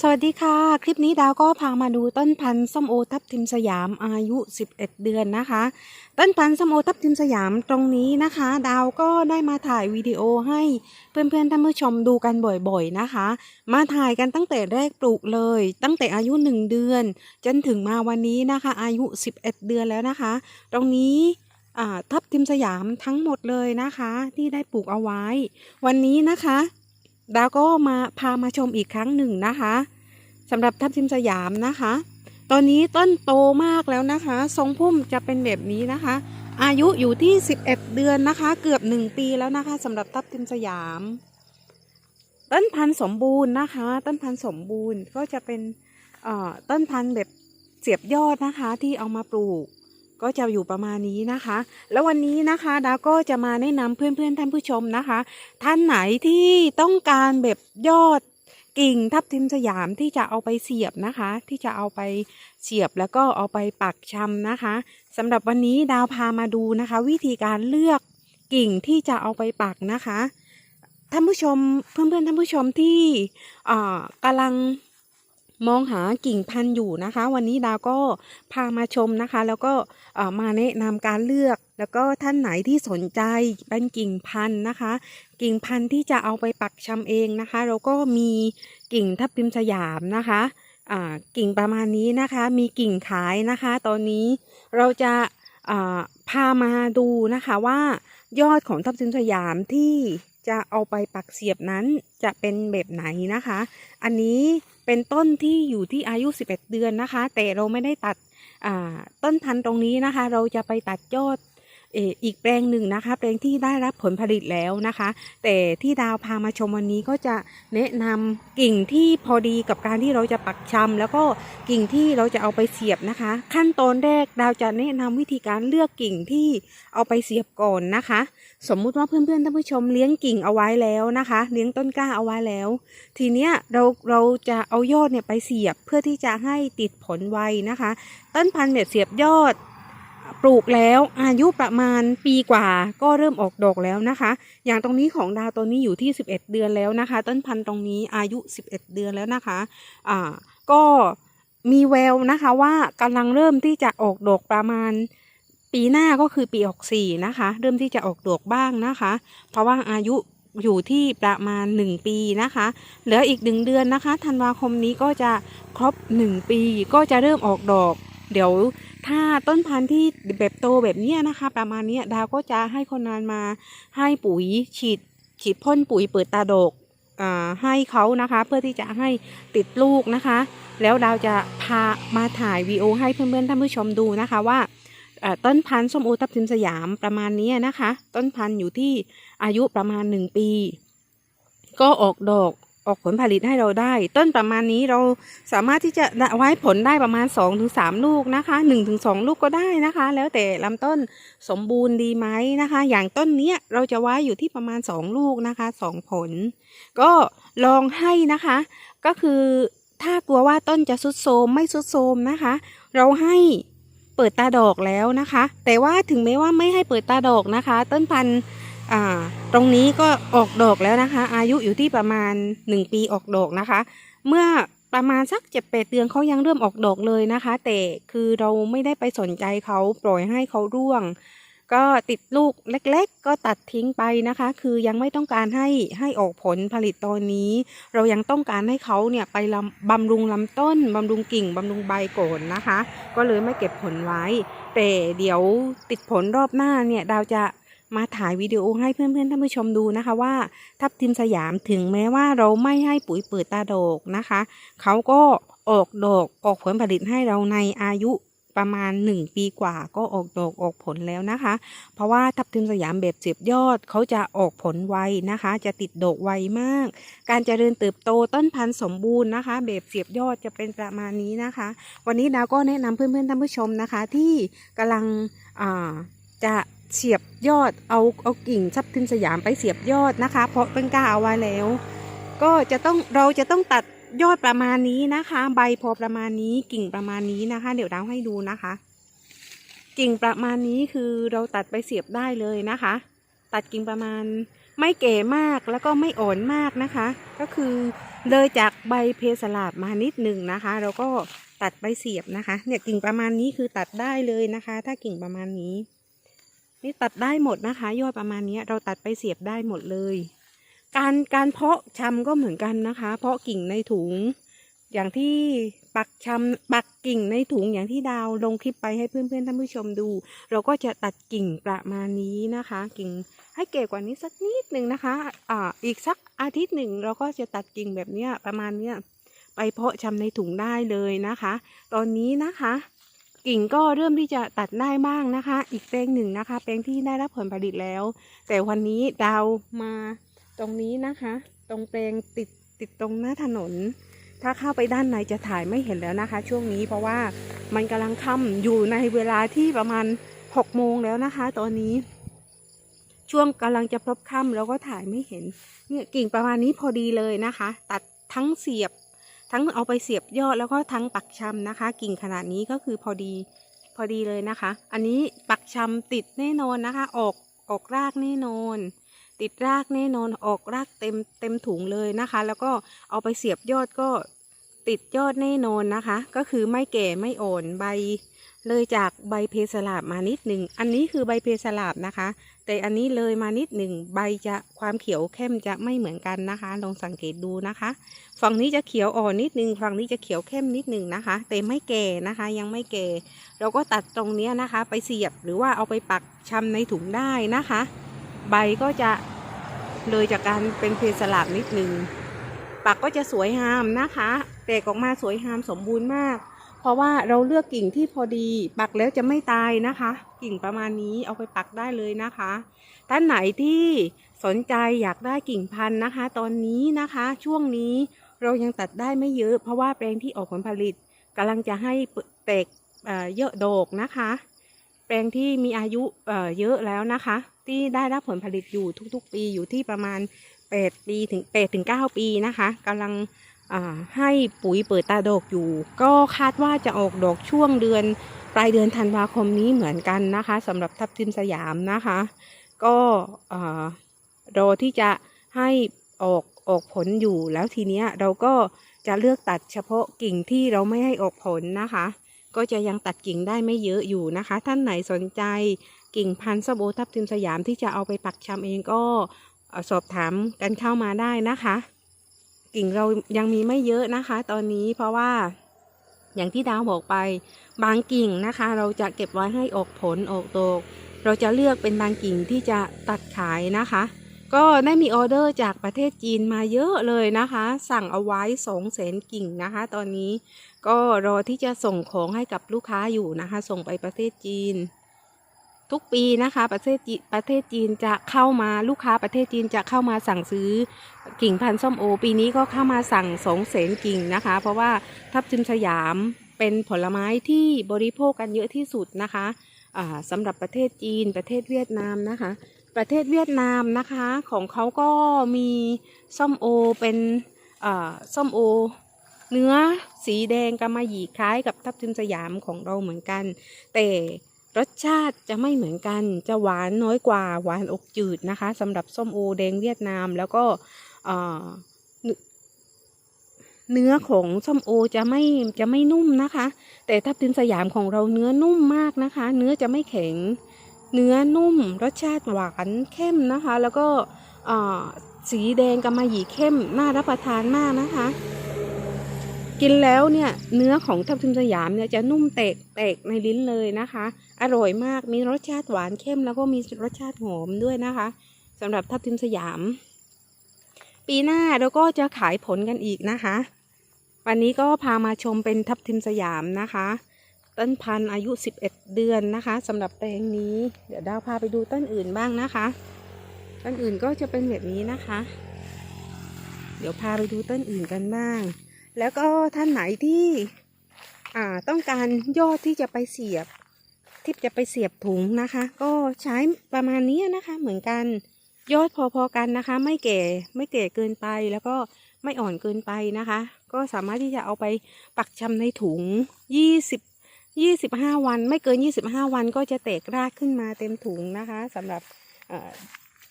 สวัสดีค่ะ คลิปนี้ดาวก็พามาดูต้นพันธุ์ส้มโอทับทิมสยามอายุ 11 เดือนนะคะ ต้นพันธุ์ส้มโอทับทิมสยามตรงนี้นะคะ ดาวก็ได้มาถ่ายวิดีโอให้เพื่อนๆท่านผู้ชมดูกันบ่อยๆนะคะ มาถ่ายกันตั้งแต่แรกปลูกเลย ตั้งแต่อายุ 1 เดือน จนถึงมาวันนี้นะคะ อายุ 11 เดือนแล้วนะคะ ตรงนี้อ่าทับทิมสยามทั้งหมดเลยนะคะ ที่ได้ปลูกเอาไว้ วันนี้นะคะ ดาวก็มาพามาชมอีกครั้งหนึ่งนะคะสำหรับทับทิมสยามนะคะ ตอนนี้ต้นโตมากแล้วนะคะ ทรงพุ่มจะเป็นแบบนี้นะคะ อายุอยู่ที่ 11 เดือนนะคะ เกือบ 1 ปีแล้วนะคะสำหรับทับทิมสยาม ต้นพันธุ์สมบูรณ์นะคะ ต้นพันธุ์สมบูรณ์ก็จะเป็นเอ่อต้นพันธุ์แบบเสียบยอดนะคะที่เอามาปลูก ก็จะอยู่ประมาณนี้นะคะ แล้ววันนี้นะคะดาวก็จะมาแนะนำเพื่อนๆท่านผู้ชมนะคะ ท่านไหนที่ต้องการแบบยอดกิ่งทับทิมสยามที่จะเอาไปเสียบนะคะ ที่จะเอาไปเสียบแล้วก็เอาไปปักชำนะคะสำหรับวันนี้ดาวพามาดูนะคะ วิธีการเลือกกิ่งที่จะเอาไปปักนะคะท่านผู้ชมเพื่อนๆท่านผู้ชมที่อ่ากำลัง มองหากิ่งพันธุ์อยู่นะคะ วันนี้ดาวก็พามาชมนะคะ แล้วก็มาแนะนำการเลือก แล้วก็ท่านไหนที่สนใจเป็นกิ่งพันธุ์นะคะ กิ่งพันธุ์ที่จะเอาไปปักชำเองนะคะ เราก็มีกิ่งทับทิมสยามนะคะกิ่งประมาณนี้นะคะ มีกิ่งขายนะคะ ตอนนี้เราจะพามาดูนะคะว่ายอดของทับทิมสยามที่ จะเอาไปปักเสียบนั้นจะเป็นแบบไหนนะคะ อันนี้เป็นต้นที่อยู่ที่อายุ 11 เดือนนะคะ แต่เราไม่ได้ตัดต้นพันธุ์ตรงนี้นะคะ เราจะไปตัดยอด อีกแปลงหนึ่งนะคะ แปลงที่ได้รับผลผลิตแล้วนะคะ แต่ที่ดาวพามาชมวันนี้ก็จะแนะนำกิ่งที่พอดีกับการที่เราจะปักชำแล้วก็กิ่งที่เราจะเอาไปเสียบนะคะ ขั้นตอนแรกดาวจะแนะนำวิธีการเลือกกิ่งที่เอาไปเสียบก่อนนะคะ สมมุติว่าเพื่อนๆท่านผู้ชมเลี้ยงกิ่งเอาไว้แล้วนะคะ เลี้ยงต้นกล้าเอาไว้แล้ว ทีเนี้ยเราเราจะเอายอดเนี่ยไปเสียบเพื่อที่จะให้ติดผลไวนะคะ ต้นพันธุ์แบบเสียบยอด ปลูกแล้วอายุประมาณปีกว่าก็เริ่มออกดอกแล้วนะคะ อย่างตรงนี้ของดาวตัวนี้อยู่ที่ 11 เดือนแล้วนะคะ ต้นพันธุ์ตรงนี้อายุ 11 เดือนแล้วนะคะอ่าก็มีแววนะคะว่ากำลังเริ่มที่จะออกดอกประมาณปีหน้าก็คือปีออกสี่นะคะ เริ่มที่จะออกดอกบ้างนะคะ เพราะว่าอายุอยู่ที่ประมาณ 1 ปีนะคะ เหลืออีกหนึ่งเดือนนะคะธันวาคมนี้ก็จะครบ 1 ปีก็จะเริ่มออกดอก เดี๋ยว ถ้าต้นพันธุ์ที่แบบโตแบบนี้นะคะ ประมาณนี้ดาวก็จะให้คนงานมาให้ปุ๋ยฉีดฉีดพ่นปุ๋ยเปิดตาดกอ่าให้เขานะคะ เพื่อที่จะให้ติดลูกนะคะ แล้วดาวจะพามาถ่ายวีโอให้เพื่อนๆท่านผู้ชมดูนะคะว่าต้นพันธุ์ส้มโอทับทิมสยามประมาณนี้นะคะ ต้นพันธุ์อยู่ที่อายุประมาณหนึ่งปี ก็ออกดอก ออกผลผลิตให้เราได้ ต้นประมาณนี้เราสามารถที่จะไว้ผลได้ประมาณ 2-3 ลูกนะคะ1-2 ลูกก็ได้นะคะ แล้วแต่ลำต้นสมบูรณ์ดีไหมนะคะ อย่างต้นเนี้ยเราจะไว้อยู่ที่ประมาณ 2 ลูกนะคะ 2 ผล ก็ลองให้นะคะ ก็คือถ้ากลัวว่าต้นจะสุดโทมไม่สุดโทมนะคะ เราให้เปิดตาดอกแล้วนะคะ แต่ว่าถึงแม้ว่าไม่ให้เปิดตาดอกนะคะ ต้นพันธุ์ อ่า ตรงนี้ก็ออกดอกแล้วนะคะ อายุอยู่ที่ประมาณ 1 ปีออกดอกนะคะ เมื่อประมาณสักเจ็ดแปดเดือนเขายังเริ่มออกดอกเลยนะคะ แต่คือเราไม่ได้ไปสนใจเขาปล่อยให้เขาร่วง ก็ติดลูกเล็ก ๆ ก็ตัดทิ้งไปนะคะ คือยังไม่ต้องการให้ให้ออกผลผลิตตอนนี้ เรายังต้องการให้เขาเนี่ยไปบำรุงลำต้นบำรุงกิ่งบำรุงใบก่อนนะคะ ก็เลยไม่เก็บผลไว้ แต่เดี๋ยวติดผลรอบหน้าเนี่ยดาวจะ มาถ่ายวิดีโอให้เพื่อนๆท่านผู้ชมดูนะคะว่า ทับทิมสยามถึงแม้ว่าเราไม่ให้ปุ๋ยเปิดตาดอกนะคะ เขาก็ออกดอกออกผลผลิตให้เราในอายุประมาณ 1 ปีกว่าก็ออกดอกออกผลแล้วนะคะ เพราะว่าทับทิมสยามแบบเสียบยอดเขาจะออกผลไวนะคะ จะติดดอกไวมาก การเจริญเติบโตต้นพันธุ์สมบูรณ์นะคะ แบบเสียบยอดจะเป็นประมาณนี้นะคะ วันนี้ดาวก็แนะนำเพื่อนๆท่านผู้ชมนะคะ ที่กำลังจะ เสียบยอดเอาเอากิ่งทับทิมสยามไปเสียบยอดนะคะ เพราะเป็นกล้าเอาไว้แล้ว ก็จะต้องเราจะต้องตัดยอดประมาณนี้นะคะ ใบพอประมาณนี้กิ่งประมาณนี้นะคะ เดี๋ยวดาวให้ดูนะคะ กิ่งประมาณนี้คือเราตัดไปเสียบได้เลยนะคะ ตัดกิ่งประมาณไม่เก๋มากแล้วก็ไม่อ่อนมากนะคะ ก็คือเลยจากใบเพสลาดมานิดหนึ่งนะคะ เราก็ตัดใบเสียบนะคะ เนี่ยกิ่งประมาณนี้คือตัดได้เลยนะคะ ถ้ากิ่งประมาณนี้ นี่ตัดได้หมดนะคะ ยอดประมาณนี้เราตัดไปเสียบได้หมดเลย การการเพาะชำก็เหมือนกันนะคะ เพาะกิ่งในถุง อย่างที่ปักชำปักกิ่งในถุงอย่างที่ดาวลงคลิปไปให้เพื่อนๆท่านผู้ชมดู เราก็จะตัดกิ่งประมาณนี้นะคะ กิ่งให้เก๋กว่านี้สักนิดหนึ่งนะคะอ่าอีกสักอาทิตย์หนึ่งเราก็จะตัดกิ่งแบบเนี้ยประมาณเนี้ยไปเพาะชำในถุงได้เลยนะคะ ตอนนี้นะคะ กิ่งก็เริ่มที่จะตัดได้บ้างนะคะ อีกแปลงหนึ่งนะคะ แปลงที่ได้รับผลผลิตแล้ว แต่วันนี้ดาวมาตรงนี้นะคะ ตรงแปลงติดติดตรงหน้าถนน ถ้าเข้าไปด้านในจะถ่ายไม่เห็นแล้วนะคะ ช่วงนี้เพราะว่ามันกำลังค่ำอยู่ในเวลาที่ประมาณหกโมงแล้วนะคะ ตอนนี้ ช่วงกำลังจะพลบค่ำแล้วก็ถ่ายไม่เห็นเนี่ยกิ่งประมาณนี้พอดีเลยนะคะ ตัดทั้งเสียบ ทั้งเอาไปเสียบยอดแล้วก็ทั้งปักชำนะคะ กิ่งขนาดนี้ก็คือพอดีพอดีเลยนะคะ อันนี้ปักชำติดแน่นอนนะคะ ออกออกรากแน่นอน ติดรากแน่นอนออกรากเต็มเต็มถุงเลยนะคะ แล้วก็เอาไปเสียบยอดก็ติดยอดแน่นอนนะคะ ก็คือไม่แก่ไม่อ่อนใบ เลยจากใบเพสลาบมานิดหนึ่ง อันนี้คือใบเพสลาบนะคะ แต่อันนี้เลยมานิดหนึ่งใบจะความเขียวเข้มจะไม่เหมือนกันนะคะ ลองสังเกตดูนะคะ ฝั่งนี้จะเขียวอ่อนนิดหนึ่งฝั่งนี้จะเขียวเข้มนิดหนึ่งนะคะ แต่ไม่แก่นะคะ ยังไม่แก่ เราก็ตัดตรงนี้นะคะ ไปเสียบหรือว่าเอาไปปักชำในถุงได้นะคะ ใบก็จะเลยจากการเป็นเพสลาบนิดหนึ่งปักก็จะสวยงามนะคะ แตกออกมาสวยงามสมบูรณ์มาก เพราะว่าเราเลือกกิ่งที่พอดีปักแล้วจะไม่ตายนะคะ กิ่งประมาณนี้เอาไปปักได้เลยนะคะ ท่านไหนที่สนใจอยากได้กิ่งพันธุ์นะคะ ตอนนี้นะคะ ช่วงนี้เรายังตัดได้ไม่เยอะ เพราะว่าแปลงที่ออกผลผลิตกำลังจะให้แตกเเยอะโดกนะคะ แปลงที่มีอายุเเยอะแล้วนะคะ ที่ได้รับผลผลิตอยู่ทุกๆ ปีอยู่ที่ประมาณ8ปีถึง8ถึง9ปีนะคะกำลัง ให้ปุ๋ยเปิดตาดอกอยู่ ก็คาดว่าจะออกดอกช่วงเดือนปลายเดือนธันวาคมนี้เหมือนกันนะคะสำหรับทับทิมสยามนะคะ ก็รอที่จะให้ออกออกผลอยู่แล้วทีเนี้ยเราก็จะเลือกตัดเฉพาะกิ่งที่เราไม่ให้ออกผลนะคะ ก็จะยังตัดกิ่งได้ไม่เยอะอยู่นะคะ ท่านไหนสนใจกิ่งพันธุ์ส้มโอทับทิมสยามที่จะเอาไปปักชำเองก็สอบถามกันเข้ามาได้นะคะ กิ่งเรายังมีไม่เยอะนะคะ ตอนนี้เพราะว่าอย่างที่ดาวบอกไปบางกิ่งนะคะ เราจะเก็บไว้ให้ออกผลออกดอกเราจะเลือกเป็นบางกิ่งที่จะตัดขายนะคะ ก็ได้มีออเดอร์จากประเทศจีนมาเยอะเลยนะคะ สั่งเอาไว้สองแสนกิ่งนะคะ ตอนนี้ก็รอที่จะส่งของให้กับลูกค้าอยู่นะคะ ส่งไปประเทศจีน ทุกปีนะคะประเทศจีประเทศจีนจะเข้ามาลูกค้าประเทศจีนจะเข้ามาสั่งซื้อกิ่งพันธุ์ส้มโอ ปีนี้ก็เข้ามาสั่งสองแสนกิ่งนะคะ เพราะว่าทับทิมสยามเป็นผลไม้ที่บริโภคกันเยอะที่สุดนะคะสำหรับประเทศจีนประเทศเวียดนามนะคะ ประเทศเวียดนามนะคะของเขาก็มีส้มโอเป็นส้มโอ เนื้อสีแดงกำมะหยี่คล้ายกับทับทิมสยามของเราเหมือนกัน แต่ รสชาติจะไม่เหมือนกัน จะหวานน้อยกว่า หวานอกจืดนะคะสำหรับส้มโอแดงเวียดนาม แล้วก็เเนื้อของส้มโอจะไม่จะไม่นุ่มนะคะ แต่ทับทิมสยามของเราเนื้อนุ่มมากนะคะ เนื้อจะไม่แข็ง เนื้อนุ่ม รสชาติหวานเข้มนะคะ แล้วก็สีแดงกำมะหยี่เข้มน่ารับประทานมากนะคะ กินแล้วเนี่ยเนื้อของทับทิมสยามเนี่ยจะนุ่มแตกแตกในลิ้นเลยนะคะ อร่อยมากมีรสชาติหวานเข้มแล้วก็มีรสชาติหอมด้วยนะคะสำหรับทับทิมสยาม ปีหน้าเราก็จะขายผลกันอีกนะคะ วันนี้ก็พามาชมเป็นทับทิมสยามนะคะ ต้นพันธุ์อายุ 11 เดือนนะคะสำหรับแปลงนี้ เดี๋ยวดาวพาไปดูต้นอื่นบ้างนะคะ ต้นอื่นก็จะเป็นแบบนี้นะคะ เดี๋ยวพาไปดูต้นอื่นกันบ้าง แล้วก็ท่านไหนที่ต้องการยอดที่จะไปเสียบ ที่จะไปเสียบถุงนะคะ ก็ใช้ประมาณนี้นะคะเหมือนกันยอดพอๆกันนะคะ ไม่แก่ไม่แก่เกินไปแล้วก็ไม่อ่อนเกินไปนะคะ ก็สามารถที่จะเอาไปปักชำในถุงยี่สิบยี่สิบห้าวัน ไม่เกินยี่สิบห้าวันก็จะแตกรากขึ้นมาเต็มถุงนะคะสำหรับ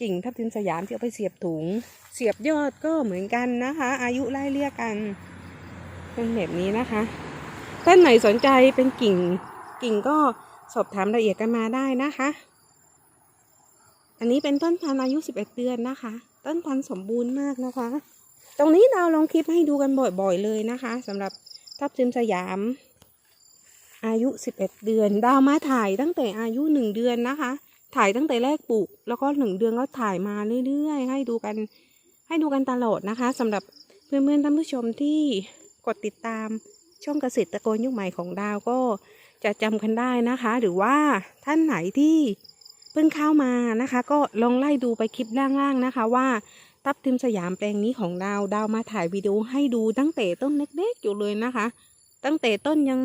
กิ่งทับทิมสยามที่เอาไปเสียบถุง เสียบยอดก็เหมือนกันนะคะ อายุไล่เลี่ยกัน เป็นแบบนี้นะคะท่านไหนสนใจเป็นกิ่งกิ่งก็สอบถามรายละเอียดกันมาได้นะคะ อันนี้เป็นต้นพันธุ์อายุ 11 เดือนนะคะ ต้นพันธุ์สมบูรณ์มากนะคะ ตรงนี้ดาลองคลิปให้ดูกันบ่อยๆเลยนะคะสำหรับทับทิมสยาม อายุ 11 เดือนดาวมาถ่ายตั้งแต่อายุ 1 เดือนนะคะ ถ่ายตั้งแต่แรกปลูก แล้วก็ 1 เดือนก็ถ่ายมาเรื่อยๆ ให้ดูกันให้ดูกันตลอดนะคะสำหรับเพื่อนๆท่านผู้ชมที่ กดติดตามช่องเกษตรกรยุคใหม่ของดาวก็จะจำกันได้นะคะ หรือว่าท่านไหนที่เพิ่งเข้ามานะคะ ก็ลองไล่ดูไปคลิปล่างๆนะคะว่าทับทิมสยามแปลงนี้ของดาวดาวมาถ่ายวิดีโอให้ดูตั้งแต่ต้นเล็กๆอยู่เลยนะคะ ตั้งแต่ต้นยัง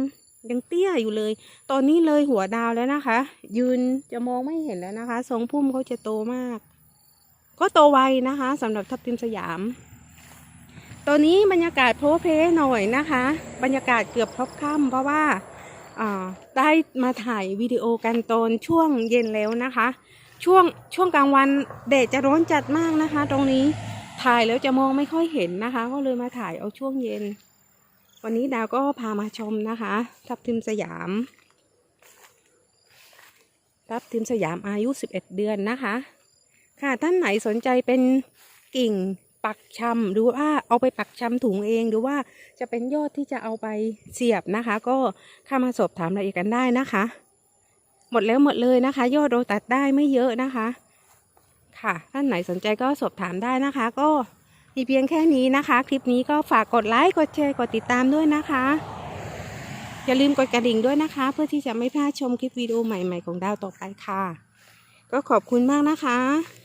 ยังเตี้ยอยู่เลย ตอนนี้เลยหัวดาวแล้วนะคะ ยืนจะมองไม่เห็นแล้วนะคะ ทรงพุ่มเขาจะโตมาก ก็โตไวนะคะสำหรับทับทิมสยาม ตอนนี้บรรยากาศโพเพหน่อยนะคะ บรรยากาศเกือบพบค่ำเพราะว่าอ่าได้มาถ่ายวิดีโอกันตอนช่วงเย็นแล้วนะคะ ช่วงช่วงกลางวันแดดจะร้อนจัดมากนะคะ ตรงนี้ถ่ายแล้วจะมองไม่ค่อยเห็นนะคะ ก็เลยมาถ่ายเอาช่วงเย็น วันนี้ดาวก็พามาชมนะคะทับทิมสยามทับทิมสยามอายุ 11 เดือนนะคะ ค่ะท่านไหนสนใจเป็นกิ่ง ปักชำหรือว่าเอาไปปักชำถุงเองหรือว่าจะเป็นยอดที่จะเอาไปเสียบนะคะ ก็เข้ามาสอบถามรายละเอียดกันได้นะคะ หมดแล้วหมดเลยนะคะ ยอดเราตัดได้ไม่เยอะนะคะ ค่ะท่านไหนสนใจก็สอบถามได้นะคะ ก็มีเพียงแค่นี้นะคะ คลิปนี้ก็ฝากกดไลค์กดแชร์กดติดตามด้วยนะคะอย่าลืมกดกระดิ่งด้วยนะคะ เพื่อที่จะไม่พลาดชมคลิปวิดีโอใหม่ๆของดาวต่อไปค่ะ ก็ขอบคุณมากนะคะ